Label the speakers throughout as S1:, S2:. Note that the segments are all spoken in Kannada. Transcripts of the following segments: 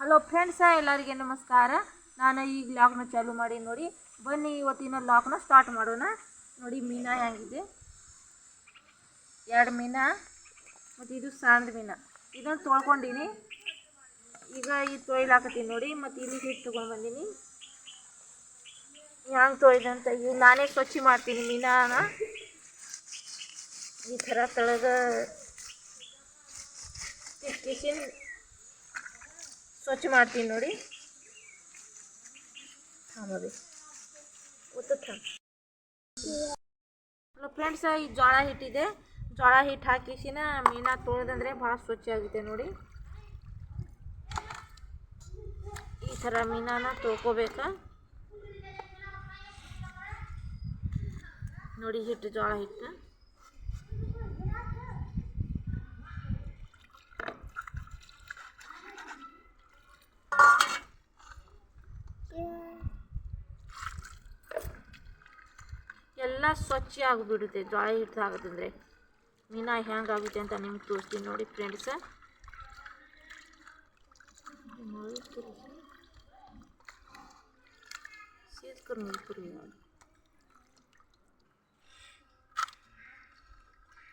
S1: ಹಲೋ ಫ್ರೆಂಡ್ಸ ಎಲ್ಲರಿಗೆ ನಮಸ್ಕಾರ. ನಾನು ಈಗ ಲಾಕ್ನ ಚಾಲು ಮಾಡಿ ನೋಡಿ, ಬನ್ನಿ ಇವತ್ತಿನ ಲಾಕ್ನ ಸ್ಟಾರ್ಟ್ ಮಾಡೋಣ. ನೋಡಿ ಮೀನಾ ಹೆಂಗಿದೆ. ಎರಡು ಮೀನಾ, ಮತ್ತು ಇದು ಸಾಂದ್ ಮೀನಾ. ಇದನ್ನು ತೊಳ್ಕೊಂಡಿನಿ. ಈಗ ಈ ತೊಯ್ಲಾಕತ್ತೀನಿ ನೋಡಿ, ಮತ್ತು ಇಲ್ಲಿ ಹಿಟ್ಟು ತೊಗೊಂಡು ಬಂದೀನಿ. ಹ್ಯಾಂಗೆ ತೊಯ್ದಂತ ಈಗ ನಾನೇ ಸ್ವಚ್ಛ ಮಾಡ್ತೀನಿ ಮೀನಾನ. ಈ ಥರ ತಳಗ ಕಿಸಿನ್ ಸ್ವಚ್ಛ ಮಾಡ್ತೀನಿ ನೋಡಿ. ಆಮೇಲೆ ಹಲೋ ಫ್ರೆಂಡ್ಸ್, ಈ ಜೋಳ ಹಿಟ್ಟಿದೆ. ಜೋಳ ಹಿಟ್ಟು ಹಾಕಿಸಿನ ಮೀನಾ ತೊಳೆದಂದರೆ ಭಾಳ ಸ್ವಚ್ಛ ಆಗುತ್ತೆ ನೋಡಿ. ಈ ಥರ ಮೀನಾನ ತೊಳ್ಕೊಬೇಕಾ. ನೋಡಿ ಹಿಟ್ಟು ಜೋಳ ಹಿಟ್ಟು. ಎಲ್ಲ ಸ್ವಚ್ಛ ಆಗಿಬಿಡುತ್ತೆ ಜೋಳ ಹಿಟ್ಟು ಆಗೋದಂದ್ರೆ ಮೀನಾ ಹೆಂಗಾಗುತ್ತೆ ಅಂತ ನಿಮ್ಗೆ ತೋರಿಸ್ತೀನಿ ನೋಡಿ ಫ್ರೆಂಡ್ಸ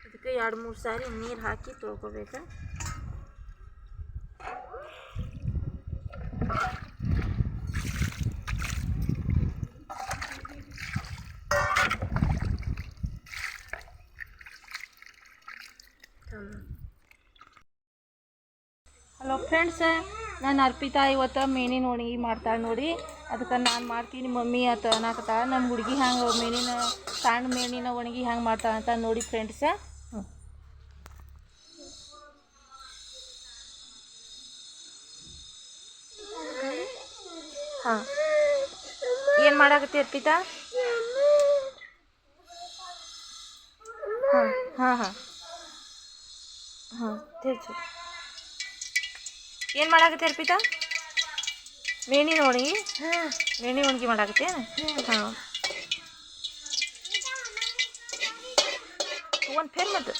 S1: ಅದಕ್ಕೆ ಎರಡು ಮೂರು ಸಾರಿ ನೀರು ಹಾಕಿ ತೊಳ್ಕೊಬೇಕಾ? ಹಲೋ ಫ್ರೆಂಡ್ಸ್ ನಾನು ಅರ್ಪಿತಾ ಇವತ್ತು ಮೀನಿನ ಹೋಳಿಗೆ ಮಾಡ್ತಾಳೆ ನೋಡಿ. ಅದಕ್ಕೆ ನಾನು ಮಾಡ್ತೀನಿ ಮಮ್ಮಿ ಅಂತ ಅನ್ನಕತ್ತಾಳ ನಮ್ಮ ಹುಡುಗಿ ಹ್ಯಾಂಗೆ ಮೀನಿನ, ಸಣ್ಣ ಮೀನಿನ ಒಣಗಿ ಹ್ಯಾಂಗೆ ಮಾಡ್ತಾಳೆ ಅಂತ ನೋಡಿ ಫ್ರೆಂಡ್ಸ ಹಾಂ. ಏನು ಮಾಡಾಕತ್ತಿ ಅರ್ಪಿತಾ? ಹಾಂ ಹಾಂ ಹಾಂ. ಹಾಂ ತಿರ್ಚು ಏನು ಮಾಡಾಕತ್ತೆ ಅರ್ಪಿತಾ? ನೋಡಿ. ಹಾಂ. ಮೇಣಿ ಒಣಗಿ ಮಾಡಾಕತ್ತೆ ಹಾಂ. ಒಂದು ಫೇರ್ ಮತ್ತು.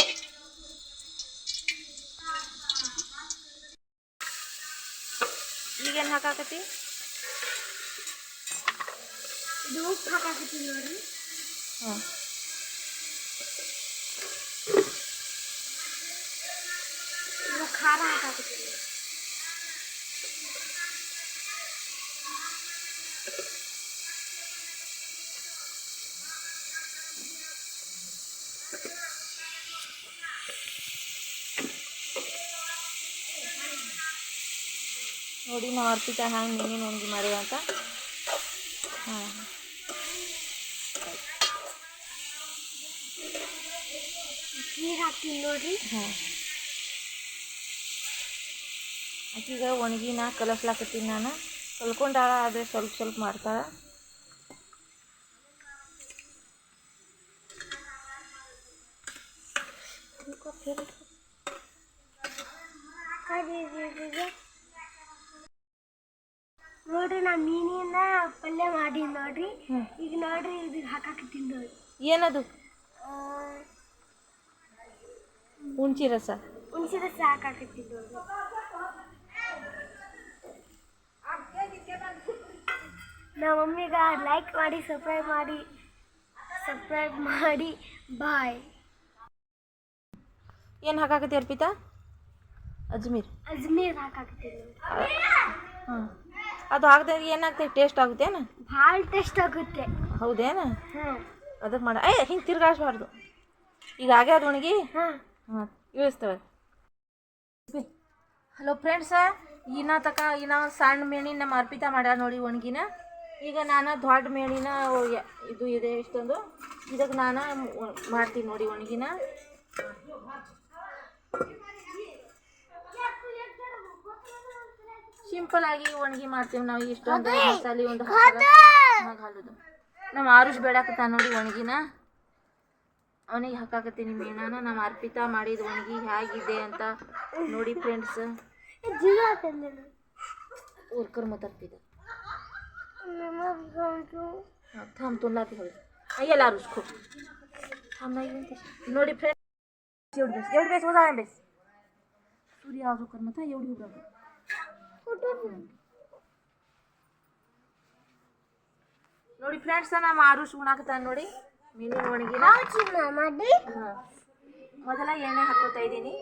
S1: ಈಗೇನು ಹಾಕಾಕತ್ತಿ?
S2: ಇದು ಹಾಕಾಕತ್ತೀನಿ ನೋಡ್ರಿ
S1: ಹಾಂ.
S2: ಇದು ಖಾರ ಹಾಕಾಕತ್ತೀನಿ
S1: ನೋಡಿ ನಾವು ಅರ್ಪಿತಾ ಹ್ಯಾಂಗೆ ಮೀನಿನ ಒಣಗಿ ಮಾಡಿವ ಅಂತ ಹಾಂ
S2: ನೀರು ಹಾಕ್ತೀನಿ ನೋಡ್ರಿ
S1: ಹಾಂ ಆಕೀಗ ಒಣಗಿನ ಕಲಸ್ಲಾಕತ್ತೀನಿ ನಾನು. ಕಲ್ಕೊಂಡಾಳ ಆದರೆ ಸ್ವಲ್ಪ ಸ್ವಲ್ಪ ಮಾಡ್ತಾಳೆ
S2: ನೋಡ್ರಿ ನಾ ಮೀನಿನ ಪಲ್ಯ ಮಾಡಿ ನೋಡ್ರಿ. ಈಗ ನೋಡ್ರಿ ಇದು ಹಾಕಾಕತ್ತೀನಿ ನೋಡ್ರಿ.
S1: ಏನದು? ಹುಣ್ಸಿ ರಸ.
S2: ಹುಣ್ಸಿ ರಸ ಹಾಕಾಕತ್ತೀನಿ ನೋಡ್ರಿ. ನಮ್ಮ ಮಮ್ಮಿಗೆ ಲೈಕ್ ಮಾಡಿ ಸಬ್ಸ್ಕ್ರೈಬ್ ಮಾಡಿ ಸಬ್ಸ್ಕ್ರೈಬ್ ಮಾಡಿ ಬಾಯ್
S1: ಏನು ಹಾಕಾಕತ್ತಿ ಅರ್ಪಿತಾ? ಅಜ್ಮೀರ್.
S2: ಅಜ್ಮೀರ್ ಹಾಕಾಕತ್ತೀನಿ ನೋಡ್ರಿ
S1: ಹಾಂ. ಅದು ಹಾಕಿದ್ರೆ ಏನಾಗ್ತದೆ? ಟೇಸ್ಟ್ ಆಗುತ್ತೇನು
S2: ಭಾಳ ಟೇಸ್ಟ್ ಆಗುತ್ತೆ.
S1: ಹೌದೇನು?
S2: ಹಾಂ.
S1: ಅದಕ್ಕೆ ಮಾಡ. ಏ ಹಿಂಗೆ ತಿರ್ಗಾಸ್ಬಾರ್ದು ಈಗ ಆಗ್ಯಾದ ಒಣಗಿ.
S2: ಹಾಂ.
S1: ಹಾಂ ಇಳಿಸ್ತವೆ. ಹಲೋ ಫ್ರೆಂಡ್ಸ ಇನ್ನ ತಕ ಇನ್ನ ಸಣ್ಣ ಮೇಣಿ ನಮ್ಮ ಅರ್ಪಿತಾ ಮಾಡ್ಯಾರ ನೋಡಿ ಒಣಗಿನ. ಈಗ ನಾನು ದೊಡ್ಡ ಮೇಣಿನ ಇದು ಇದೆ ಇಷ್ಟೊಂದು ಇದಕ್ಕೆ ನಾನು ಮಾಡ್ತೀನಿ ನೋಡಿ ಒಣಗಿನ. ಸಿಂಪಲ್ ಆಗಿ ಒಣಗಿ ಮಾಡ್ತೀವಿ ನಾವು ಇಷ್ಟೊಂದು ಮಸಾಲೆ ಒಂದು ಹಾಲುದು. ನಮ್ಮ ಆರುಷ್ ಬೇಡಾಕತ್ತ ನೋಡಿ ಒಣಗಿನ. ಅವನಿಗೆ ಹಾಕಾಕತ್ತೀನಿ ಮೀನಾನ ನಮ್ಮ ಅರ್ಪಿತಾ ಮಾಡಿದ ಒಣಗಿ ಹೇಗಿದೆ ಅಂತ ನೋಡಿ ಫ್ರೆಂಡ್ಸ್
S2: ಜೀವ ತಂದೆ
S1: ವರ್ಕರ್ ಮತ್ತು ಅರ್ಪಿತ ಹಾಂ ಥಮ್ ತುಲ್ಲಾತಿ ಹೇಳಿ ಅಯ್ಯಲ್ಲ ಆರುಷ್ ಖೋ ಥಮ್ ನೋಡಿ ಫ್ರೆಂಡ್ಸ್ एवढी बेस एवढी बेस वजा बेस सूर्य आजू कर मथा एवढी उघड ನೋಡಿ ಫ್ರೆಂಡ್ಸ್ ನಮ್ಮ ಆರುಷ್ ಉಣಾಕತ್ತಾನ ನೋಡಿ ಮೀನಿನ ಒಣಗಿನ
S2: ಮಾಡಿ
S1: ಹಾ. ಮೊದಲ ಎಣ್ಣೆ ಹಾಕೋತಾ ಇದ್ದೀನಿ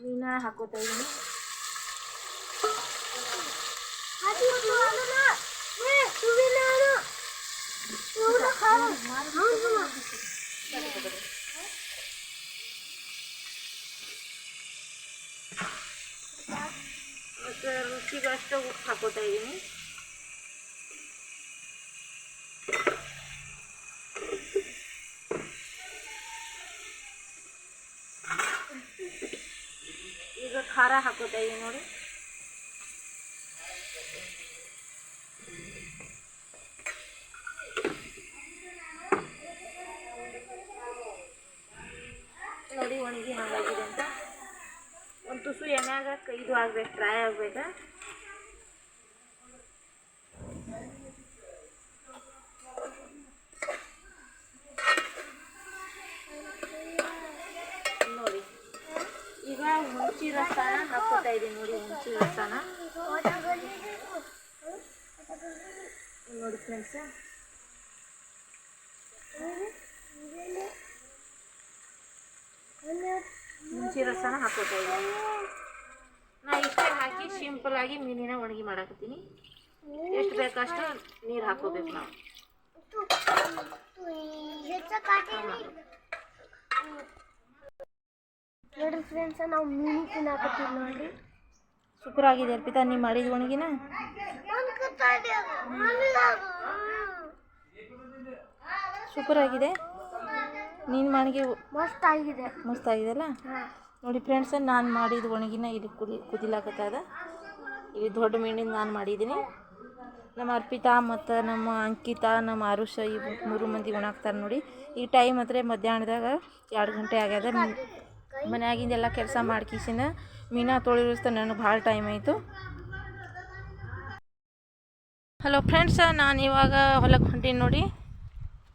S1: ಮೀನ ಹಾಕೋತಾ ಇದ್ದೀನಿ ಮತ್ತು ರುಚಿಗಷ್ಟು ಉಪ್ಪು ಹಾಕೋತಾ ಇದ್ದೀನಿ ಈಗ ಖಾರ ಹಾಕೋತಾ ನೋಡಿ. ನೋಡಿ ಒಣಗಿ ಹಾಗಾಗಿದೆ ಅಂತ. ಒಂದು ತುಸು ಎಣ್ಣೆಯಾಗ ಇದು ಆಗ್ಬೇಕು ಟ್ರೈ ಆಗ್ಬೇಕಾ ನೋಡಿ ಈಗ ಹುಣಸಿ ರಸನ ಹಾಕ್ಕೊತಾ ಇದ್ದೀನಿ ನೋಡಿ ಹುಣಸಿ ರಸನ ನೋಡಿ ಫ್ರೆಂಡ್ಸ್ ಹುಣಸಿ ರಸನ ಹಾಕೋತಾ ಇದ್ದೀನಿ ನಾ ಇಷ್ಟೇ ಹಾಕಿ ಸಿಂಪಲ್ ಆಗಿ ಮೀನಿನ ಒಣಗಿ ಮಾಡಾಕತ್ತೀನಿ. ಎಷ್ಟು ಬೇಕಷ್ಟು ನೀರು ಹಾಕೋಬೇಕು ನಾವು.
S2: ನೋಡ್ರಿ ಫ್ರೆಂಡ್ಸ್ ನಾವು ಮೀನು ತಿನ್ನಾಕತ್ತೀವಿ ನೋಡ್ರಿ
S1: ಸೂಪರ್ ಆಗಿದೆ ಅರ್ಪಿತಾ ನೀ ಮಾಡಿದ ಒಣಗಿನ? ಸೂಪರ್ ಆಗಿದೆ. ನೀನು ಮಾಡಿಗೆ
S2: ಮಸ್ತ್ ಆಗಿದೆ
S1: ಮಸ್ತ್ ಆಗಿದೆಲ್ಲ
S2: ಹಾಂ.
S1: ನೋಡಿ ಫ್ರೆಂಡ್ಸ್ ನಾನು ಮಾಡಿದ ಒಣಗಿನ ಇಲ್ಲಿ ಕುದಿ ಕುದಿಲಾಕತ್ತದ ಇಲ್ಲಿ ದೊಡ್ಡ ಮೀನಿನ ನಾನು ಮಾಡಿದ್ದೀನಿ. ನಮ್ಮ ಅರ್ಪಿತಾ ಮತ್ತು ನಮ್ಮ ಅಂಕಿತಾ ನಮ್ಮ ಆರುಷ ಈ ಮೂರು ಮಂದಿ ಉಣಾಕ್ತಾರೆ ನೋಡಿ. ಈ ಟೈಮ್ ಹತ್ರ ಮಧ್ಯಾಹ್ನದಾಗ ಎರಡು ಗಂಟೆ ಆಗ್ಯದ. ಮನೆಯಾಗಿಂದೆಲ್ಲ ಕೆಲಸ ಮಾಡ್ಕಿಸಿನ ಮೀನಾ ತೊಳಿರಿಸ್ತ ನನಗೆ ಭಾಳ ಟೈಮ್ ಆಯಿತು. ಹಲೋ ಫ್ರೆಂಡ್ಸ ನಾನು ಇವಾಗ ಹೊಲಕ್ಕೆ ಹೊಂಟೀನಿ ನೋಡಿ.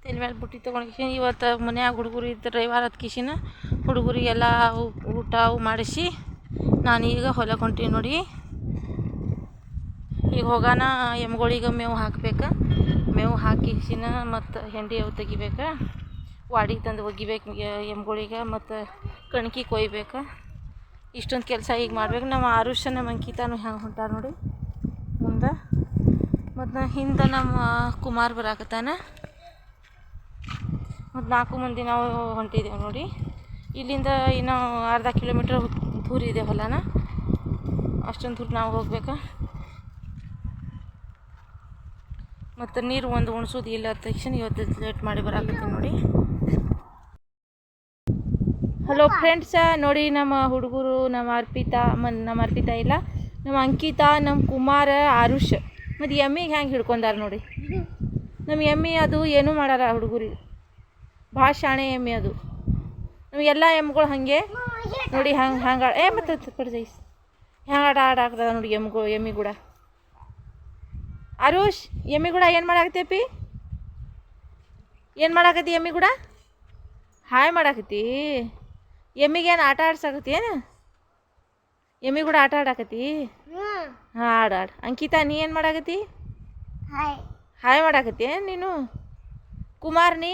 S1: ತಲೆ ಮೇಲೆ ಬುಟ್ಟಿ ತೊಗೊಂಡು ಇವತ್ತು ಮನ್ಯಾಗ ಹುಡುಗರು ಇದ್ದರೆ ಹತ್ತು ಕಿಶಿನ ಹುಡುಗರಿಗೆಲ್ಲ ಊಟ ಅವು ಮಾಡಿಸಿ ನಾನೀಗ ಹೊಲಕ್ಕೆ ಹೊಂಟೀನಿ ನೋಡಿ. ಈಗ ಹೋಗೋಣ ಎಮ್ಗಳಿಗೆ ಮೇವು ಹಾಕ್ಬೇಕು. ಮೇವು ಹಾಕಿಸಿನ ಮತ್ತು ಹೆಂಡಿ ಅವು ತೆಗಿಬೇಕು. ವಾಡಿಗೆ ತಂದು ಒಗಿಬೇಕು ಎಮ್ಗಳಿಗೆ ಮತ್ತು ಕಣ್ಕಿ ಕೊಯ್ಬೇಕು. ಇಷ್ಟೊಂದು ಕೆಲಸ ಈಗ ಮಾಡ್ಬೇಕು. ನಮ್ಮ ಆರುಷ ನಮ್ಮ ಅಂಕಿತಾನು ಹೆಂಗೆ ಹೊಂಟಾರ ನೋಡಿ. ಮತ್ತು ಹಿಂದೆ ನಮ್ಮ ಕುಮಾರ್ ಬರಾಕತ್ತಾನ. ಮತ್ತು ನಾಲ್ಕು ಮಂದಿ ನಾವು ಹೊಂಟಿದ್ದೇವೆ ನೋಡಿ. ಇಲ್ಲಿಂದ ಇನ್ನೂ ಅರ್ಧ ಕಿಲೋಮೀಟ್ರ್ ದೂರ ಇದೆ ಹೊಲನ. ಅಷ್ಟೊಂದು ದೂರ ನಾವು ಹೋಗ್ಬೇಕು. ಮತ್ತು ನೀರು ಒಂದು ಉಣ್ಸೋದು ಇಲ್ಲ ತಕ್ಷಣ ಇವತ್ತು ಲೇಟ್ ಮಾಡಿ ಬರಾಕತ್ತೀನಿ ನೋಡಿ. ಹಲೋ ಫ್ರೆಂಡ್ಸ ನೋಡಿ ನಮ್ಮ ಹುಡುಗರು, ನಮ್ಮ ಅರ್ಪಿತಾ ನಮ್ಮ ಅರ್ಪಿತಾ ಇಲ್ಲ. ನಮ್ಮ ಅಂಕಿತಾ, ನಮ್ಮ ಕುಮಾರ, ಆರುಷ್. ಮತ್ತು ಎಮ್ಮಿಗೆ ಹೆಂಗೆ ಹಿಡ್ಕೊಂಡಾರ ನೋಡಿ? ನಮ್ಮ ಎಮ್ಮಿ ಅದು ಏನೂ ಮಾಡಾರ ಹುಡುಗರು. ಭಾಳ ಶಾಣೆ ಎಮ್ಮೆ ಅದು. ನಮಗೆಲ್ಲ ಎಮ್ಗಳು ಹಾಗೆ ನೋಡಿ ಹಂಗೆ ಹಂಗೆ ಏ, ಮತ್ತೆ ಪಡ್ಜೈಸ್ ಹೆಂಗೆ ಆಟ ಆಡ ಹಾಕ್ದ ನೋಡಿ ಎಮ್ಗಳು ಎಮ್ಮಿ ಕೂಡ ಅರುಷ್ ಎಮ್ಮಿ ಕೂಡ ಏನು ಮಾಡಾಕತ್ತೀಪಿ ಏನು ಮಾಡಾಕತ್ತಿ ಎಮ್ಮಿ ಕೂಡ ಹಾಯ್ ಮಾಡಾಕತ್ತಿ. ಎಮ್ಮಿಗೇನು ಆಟ ಆಡ್ಸಾಕತ್ತಿ ಏನು? ಎಮ್ಮಿ ಕೂಡ ಆಟ ಆಡಾಕತ್ತಿ?
S2: ಹ್ಞೂ
S1: ಹಾಂ ಆಡು ಆಡು. ಅಂಕಿತಾ ನೀ ಏನು ಮಾಡಾಕತ್ತಿ?
S2: ಹಾಯ್.
S1: ಹಾಯ್ ಮಾಡಾಕತ್ತಿ ಏನು ನೀನು? ಕುಮಾರ್ ನೀ?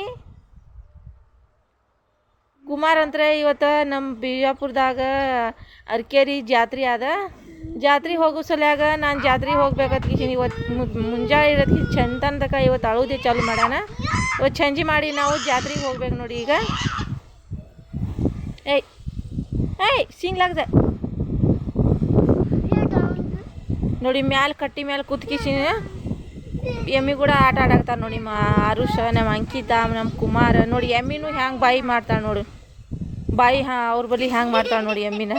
S1: ಕುಮಾರ್ ಅಂದ್ರೆ ಇವತ್ತು ನಮ್ಮ ಬಿಜಾಪುರದಾಗ ಅರ್ಕೇರಿ ಜಾತ್ರೆ ಅದ ಜಾತ್ರೆ ಹೋಗೋ ಸಲ್ಯಾಗ ನಾನು ಜಾತ್ರೆ ಹೋಗ್ಬೇಕತ್ಕಿಸಿನಿ ಇವತ್ತು ಮುಂಜಾನೆ ಇರೋದಕ್ಕೆ ಚಂದನ್ದಕ ಇವತ್ತು ಅಳುದೇ ಚಾಲು ಮಾಡೋಣ ಇವತ್ತು ಸಂಜೆ ಮಾಡಿ ನಾವು ಜಾತ್ರೆಗೆ ಹೋಗ್ಬೇಕು ನೋಡಿ ಈಗ. ಏಯ್ ಏಯ್ ಸಿಂಗ್ಲಾಗ್ದೆ. ನೋಡಿ, ಮ್ಯಾಲೆ ಕಟ್ಟಿ ಮ್ಯಾಲೆ ಕೂತ್ಕಿಸಿನ ಎಮ್ಮಿ ಕೂಡ ಆಟ ಆಡಾಕ್ತಾರ ನೋಡಿ, ಮಾ ಆರುಷ ನಮ್ಮ ಅಂಕಿತ ನಮ್ಮ ಕುಮಾರ. ನೋಡಿ, ಎಮ್ಮಿನೂ ಹ್ಯಾಂಗೆ ಬಾಯಿ ಮಾಡ್ತಾಳೆ ನೋಡು. ಬಾಯಿ ಹಾ, ಅವ್ರ ಬಳಿ ಹ್ಯಾಂಗೆ ಮಾಡ್ತಾಳೆ ನೋಡಿ ಎಮ್ಮಿನ.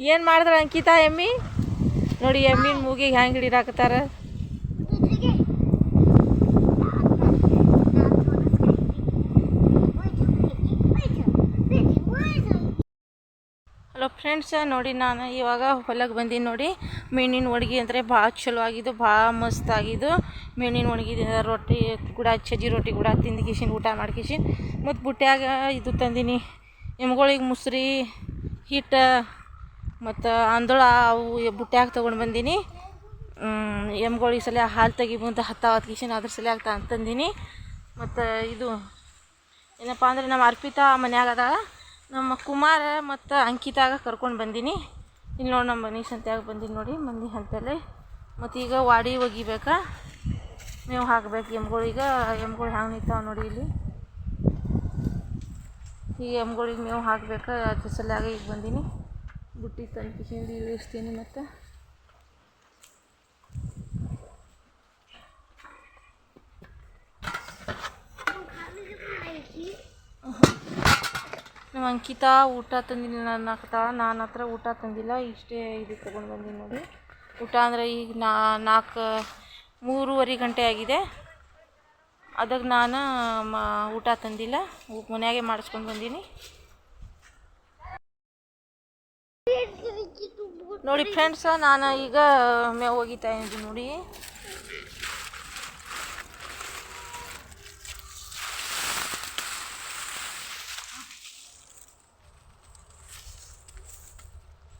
S1: ಏನು ಮಾಡಿದ್ರ ಅಂಕಿತ, ಎಮ್ಮಿ? ನೋಡಿ, ಎಮ್ಮಿನ ಮೂಗಿಗೆ ಹ್ಯಾಂಗೆ ಹಿಡಿದಾಕತ್ತಾರ ಹಲೋ ಫ್ರೆಂಡ್ಸ್, ನೋಡಿ ನಾನು ಇವಾಗ ಹೊಲಕ್ಕೆ ಬಂದೀನಿ ನೋಡಿ. ಮೀನಿನ ಒಣಗಿ ಅಂದರೆ ಭಾಳ ಚಲೋ ಆಗಿದ್ದು, ಭಾಳ ಮಸ್ತ್ ಆಗಿದ್ದು. ಮೀನಿನ ಒಣಗಿ ರೊಟ್ಟಿ ಕೂಡ ಸಜ್ಜಿ ರೊಟ್ಟಿ ಕೂಡ ತಿಂದು ಕಿಶಿನ, ಊಟ ಮಾಡಿ ಕಿಶಿನ್. ಮತ್ತು ಬುಟ್ಟ್ಯಾಗ ಇದು ತಂದೀನಿ. ಎಮ್ಗಳಿಗೆ ಮುಸ್ರಿ, ಹಿಟ್ಟು, ಮತ್ತು ಅಂದೋಳ ಅವು ಬುಟ್ಟ್ಯಾಗ ತೊಗೊಂಡು ಬಂದೀನಿ. ಎಮ್ಗಳಿಗೆ ಸಲ ಹಾಲು ತೆಗಿಬಂತ ಹತ್ತಾವತ್ತು ಕಿಶಿನ್ ಅದ್ರ ಸಲ ಆಗ್ತಾ ತಂದೀನಿ. ಮತ್ತು ಇದು, ಏನಪ್ಪ ಅಂದ್ರೆ ನಮ್ಮ ಅರ್ಪಿತಾ ಮನ್ಯಾಗ ನಮ್ಮ ಕುಮಾರ ಮತ್ತು ಅಂಕಿತಾಗ ಕರ್ಕೊಂಡು ಬಂದೀನಿ. ಇಲ್ಲಿ ನೋಡಿ ನಮ್ಮ ಮನೆ ಸಂತ್ಯಾಗ ಬಂದೀನಿ ನೋಡಿ, ಮಂದಿ ಹಂತಲ್ಲೇ. ಮತ್ತು ಈಗ ವಾಡಿ ಒಗಿಬೇಕಾ? ನೀವು ಹಾಕ್ಬೇಕು ಎಮ್ಗಳಿಗೆ ಎಮ್ಗಳು ಹ್ಯಾಂಗೆ ನಿಂತಾವೆ ನೋಡಿ ಇಲ್ಲಿ. ಈಗ ಎಮ್ಗಳಿಗೆ ಮೇವು ಹಾಕ್ಬೇಕು? ಅದ್ರ ಸಲಾಗ ಈಗ ಬಂದೀನಿ. ಬುಟ್ಟಿ ತಂದು ಇಳಿಸ್ತೀನಿ ಮತ್ತು. ನಮ್ಮ ಅಂಕಿತಾ ಊಟ ತಂದಿಲ್ಲ, ನನ್ನ ಹಾಕ್ತಾಳ ನಾನು ಹತ್ರ ಊಟ ತಂದಿಲ್ಲ, ಇಷ್ಟೇ ಇದು ತೊಗೊಂಡು ಬಂದೀನಿ ನೋಡಿ. ಊಟ ಅಂದರೆ ಈಗ ನಾ, ನಾಲ್ಕು, ಮೂರುವರೆ ಗಂಟೆ ಆಗಿದೆ. ಅದಕ್ಕೆ ನಾನು ಮ, ಊಟ ತಂದಿಲ್ಲ ಮನೆಯಾಗೆ ಮನ್ಯಾಗೆ ಮಾಡಿಸ್ಕೊಂಡು ಬಂದೀನಿ. ನೋಡಿ ಫ್ರೆಂಡ್ಸ್ ನಾನು ಈಗ ಮೇವು ಹೋಗಿತಾ ಇದ್ದೀನಿ ನೋಡಿ.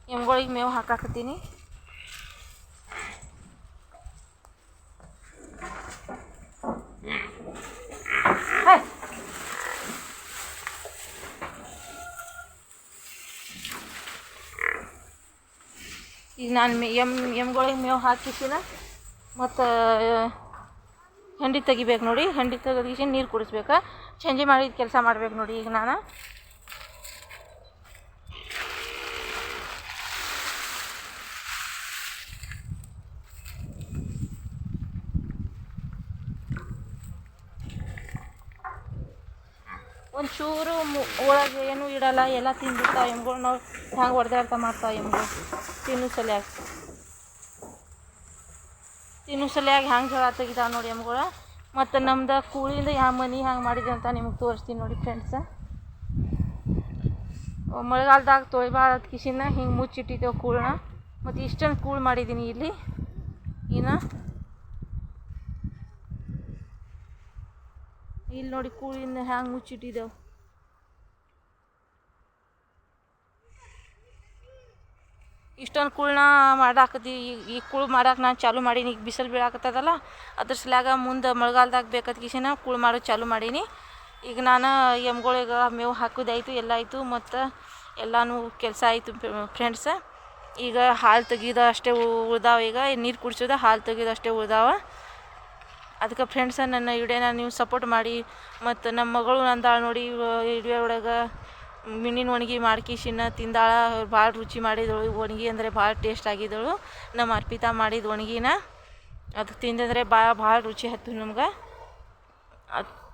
S1: ಎಮ್ಗಳಿಗೆ ಮೇವು ಹಾಕಾಕತ್ತೀನಿ ಹೇ. ಈಗ ನಾನು ಮೇ ಎಂ ಎಮ್ಗಳಿಗೆ ಮೇವು ಹಾಕಿಸಿನ ಮತ್ತು ಹೆಂಡಿ ತೆಗಿಬೇಕು ನೋಡಿ ಹೆಂಡಿ ತೆಗೆದಿಸಿ ನೀರು ಕುಡಿಸ್ಬೇಕು ಚಂಜಿ ಮಾಡಿದ ಕೆಲಸ ಮಾಡ್ಬೇಕು ನೋಡಿ ಈಗ ನಾನು ಒಂಚೂರು ಮು- ಒಳಗೆ ಏನೂ ಇಡಲ್ಲ, ಎಲ್ಲ ತಿಂದಿರ್ತಾವೆ ಎಮ್ಗಳು ನಾವು ಹ್ಯಾಂಗೆ ಹೊಡೆದಾಡ್ತಾ ಮಾಡ್ತಾವೆ ಎಮ್ಗಳು ತಿನ್ನು ಸಲಿಯಾಗ. ತಿನ್ನು ಸಲಿಯಾಗ ಹ್ಯಾಂಗೆ ಜಗಳ ತೆಗಿತಾವೆ ನೋಡಿ ಎಮ್ಗಳು. ಮತ್ತು ನಮ್ದು ಕೂಳಿಂದ ಯಾವ ಮನೆ ಹ್ಯಾಂಗೆ ಮಾಡಿದೆ ಅಂತ ನಿಮಗೆ ತೋರಿಸ್ತೀನಿ ನೋಡಿ ಫ್ರೆಂಡ್ಸ ಮಳೆಗಾಲದಾಗ ತೊಳಿಬಾರ್ದು ಕಿಶಿನ ಹಿಂಗೆ ಮುಚ್ಚಿಟ್ಟಿದ್ದೆವು ಕೂಳನ್ನ ಮತ್ತು ಇಷ್ಟೊಂದು ಕೂಳು ಮಾಡಿದ್ದೀನಿ ಇಲ್ಲಿ. ಇನ್ನು. ಇಲ್ಲಿ ನೋಡಿ ಕೂಳಿಂದ ಹ್ಯಾಂಗೆ ಮುಚ್ಚಿಟ್ಟಿದ್ದೇವೆ. ಇಷ್ಟೊಂದು ಅನುಕೂಲನ ಮಾಡಾಕತ್ತಿ ಈಗ ಕುಳು ಮಾಡಕ್ಕೆ ನಾನು ಚಾಲು ಮಾಡೀನಿ, ಈಗ ಬಿಸಿಲು ಬೀಳಾಕತ್ತದಲ್ಲ, ಅದ್ರ ಸಲಾಗ ಮುಂದೆ ಮಳೆಗಾಲದಾಗ ಬೇಕಾದ ಕಿಶಿನ ಕುಳ್ ಮಾಡೋದು ಚಾಲು ಮಾಡೀನಿ. ಈಗ ನಾನು ಎಮ್ಗಳಿಗೆ ಮೇವು ಹಾಕೋದಾಯ್ತು, ಎಲ್ಲ ಆಯಿತು, ಮತ್ತು ಎಲ್ಲನೂ ಕೆಲಸ ಆಯಿತು ಫ್ರೆಂಡ್ಸ. ಈಗ ಹಾಲು ತೆಗಿಯೋದು ಅಷ್ಟೇ ಉಳ್ದಾವ ಈಗ ನೀರು ಕುಡಿಸೋದ, ಹಾಲು ತೆಗಿಯೋದು ಅಷ್ಟೇ ಉಳ್ದಾವ. ಅದಕ್ಕೆ ಫ್ರೆಂಡ್ಸ ನನ್ನ ವಿಡಿಯೋನ ನೀವು ಸಪೋರ್ಟ್ ಮಾಡಿ, ಮತ್ತು ನಮ್ಮ ಮಗಳು ನಂದಾಳು ನೋಡಿ ವಿಡಿಯೋ ಒಳಗೆ ಮೀನಿನ ಒಣಗಿ ಮಾಡ್ಕಿಶಿನ ತಿಂದಾಳ, ಭಾಳ ರುಚಿ ಮಾಡಿದಳು. ಒಣಗಿ ಅಂದರೆ ಭಾಳ ಟೇಸ್ಟ್ ಆಗಿದ್ದಳು. ನಮ್ಮ ಅರ್ಪಿತಾ ಮಾಡಿದ ಒಣಗಿನ, ಅದು ತಿಂದಂದರೆ ಭಾಳ ಭಾಳ ರುಚಿ ಹತ್ತು ನಮ್ಗೆ. ಅದು